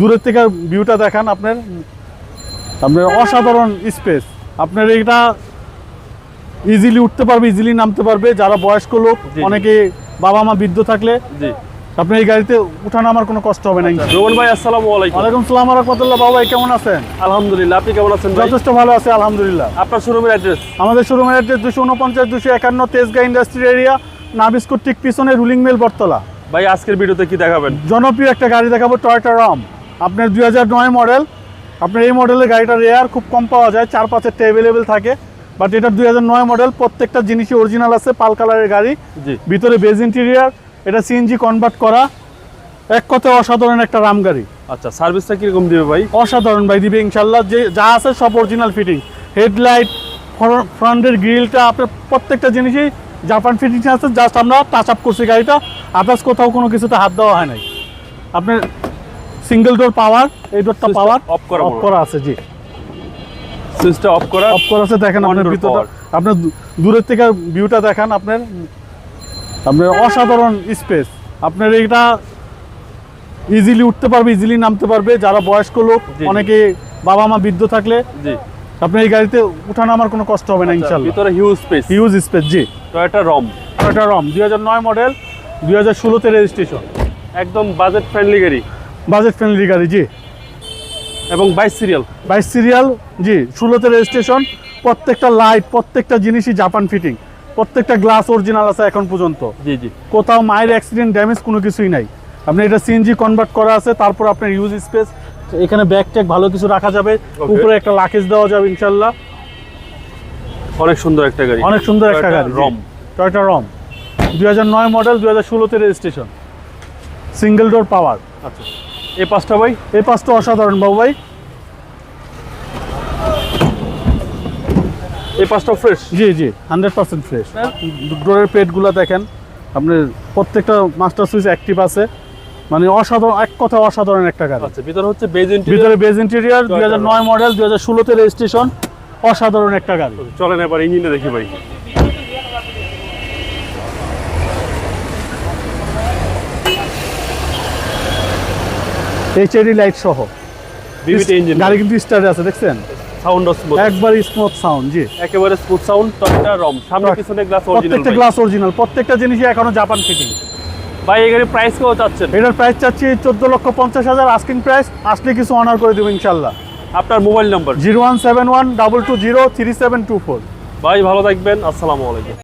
দূরের থেকে ভিউটা দেখান আপনার। আপনার অসাধারণ স্পেস আপনার এটা ইজিলি উঠতে পারবে ইজিলি নামতে পারবে। যারা বয়স্ক লোক। অনেকে বাবা মা বৃদ্ধ থাকলে আপনার এই গাড়িতে উঠানো আমার কোনো কষ্ট হবে না। ইনশাআল্লাহ। রোহন ভাই আসসালামু আলাইকুম। ওয়ালাইকুম সালাম রহমতুল্লাহ। বাবা ভাই কেমন আছেন? আলহামদুলিল্লাহ আপনি কেমন আছেন যথেষ্ট ভালো আছে আলহামদুলিল্লাহ। আপনার শোরুমের অ্যাড্রেস আমাদের শোরুমের অ্যাড্রেস দুশো উনপঞ্চাশ দুশো একান্ন তেজগাঁ ইন্ডাস্ট্রিয়াল এরিয়া নাবিস্কুট ঠিক পিছনে রুলিং মেল বটতলা। ভাই আজকের ভিডিওতে কি দেখাবেন? জনপ্রিয় একটা গাড়ি দেখাবো টয়টা রাম আপনার দুই হাজার নয় মডেল আপনার এই মডেলের গাড়িটা রেয়ার খুব কম পাওয়া যায় চার পাঁচেরটা অ্যাভেলেবেল থাকে। বাট এটা দুই হাজার নয় মডেল প্রত্যেকটা জিনিসই অরিজিনাল আছে পাল কালারের গাড়ি। জি। ভিতরে বেজ ইন্টেরিয়ার এটা সিএনজি কনভার্ট করা। এক কথায় অসাধারণ একটা রাম গাড়ি। আচ্ছা সার্ভিসটা কীরকম দিবে ভাই? অসাধারণ ভাই দিবে ইনশাল্লাহ যে যা আছে সব অরিজিনাল ফিটিং হেডলাইট ফ্রন্টের গ্রিলটা আপনার প্রত্যেকটা জিনিসই জাপান ফিটিং আছে জাস্ট আমরা টাচ আপ করছি গাড়িটা আদার্স কোথাও কোনো কিছুতে হাত দেওয়া হয় নাই। আপনার সিঙ্গেল ডোর পাওয়ার এই ডোরটা পাওয়ার অফ করা অফ করা আছে জি। সুইচটা অফ করা অফ করা আছে দেখেন আপনার ভিতরটা আপনার দূরের থেকে ভিউটা দেখান আপনার আপনার অসাধারণ স্পেস আপনার এটা ইজিলি উঠতে পারবে ইজিলি নামতে পারবে। যারা বয়স্ক লোক। অনেকে বাবা মা বৃদ্ধ থাকলে আপনার এই গাড়িতে উঠানো আমার কোনো কষ্ট হবে না ইনশাল্লাহ। ভিতরে হিউজ স্পেস হিউজ স্পেস জি। টয়োটা রম টয়টা রম দুই হাজার নয় মডেল দুই হাজার ষোলোতে রেজিস্ট্রেশন একদম বাজেট ফ্রেন্ডলি গাড়ি। বাজেট ফ্রেন্ডলি গাড়ি জি। এবং বাইশ সিরিয়াল বাইশ সিরিয়াল জি ষোলোতে রেজিস্ট্রেশন প্রত্যেকটা লাইট প্রত্যেকটা জিনিসই জাপান ফিটিং প্রত্যেকটা গ্লাস অরিজিনাল আছে এখন পর্যন্ত। জি জি। কোথাও মায়ের অ্যাক্সিডেন্ট ড্যামেজ কোনো কিছুই নাই। আপনি এটা সিএনজি কনভার্ট করা আছে তারপর আপনার ইউজ স্পেস এখানে ব্যাগ ট্যাগ ভালো কিছু রাখা যাবে। উপরে একটা লাকেজ দেওয়া যাবে ইনশাল্লাহ অনেক সুন্দর একটা গাড়ি। অনেক সুন্দর একটা গাড়ি রম টয়টা রম দুই হাজার নয় মডেল দুই হাজার ষোলোতে রেজিস্ট্রেশন সিঙ্গেল ডোর পাওয়ার আচ্ছা। এই পাঁচটা ভাই? এই পাঁচটা অসাধারণ বাবু ভাই। এই পাঁচটা ফ্রেশ জি জি। হান্ড্রেড পার্সেন্ট ফ্রেশ ডোরের পেটগুলো দেখেন। আপনার প্রত্যেকটা মাস্টার সুইচ অ্যাক্টিভ আছে। মানে অসাধারণ এক কথা অসাধারণ একটা গাড়ি। আচ্ছা ভিতরে হচ্ছে বেজ ইন্টেরিয়র ভিতরে বেজ ইন্টেরিয়ার দুই হাজার নয় মডেল দুই হাজার ষোলোতে রেজিস্ট্রেশন অসাধারণ একটা গাড়ি। চলেন এবার ইঞ্জিনটা দেখি ভাই। এইচআইডি লাইট সহ। বিবিটি ইঞ্জিন গাড়ি কিন্তু স্টার্টে আছে দেখছেন? সাউন্ড স্মুথ একবার স্মুথ সাউন্ড জি। একেবারে স্মুথ সাউন্ড টয়োটা রম সামনে পিছনে গ্লাস অরিজিনাল প্রত্যেকটা গ্লাস অরিজিনাল প্রত্যেকটা জিনিসই এখনও জাপান ফিটিং ভাই এই গাড়ির প্রাইস কত চাচ্ছেন? এটার প্রাইস চাচ্ছি চোদ্দ লক্ষ পঞ্চাশ হাজার আস্কিং প্রাইস আসলে কিছু অনার করে দেবো ইনশাল্লাহ আপনার mobile number zero one seven one double two zero three seven two four. ভাই ভালো থাকবেন আসসালামু আলাইকুম।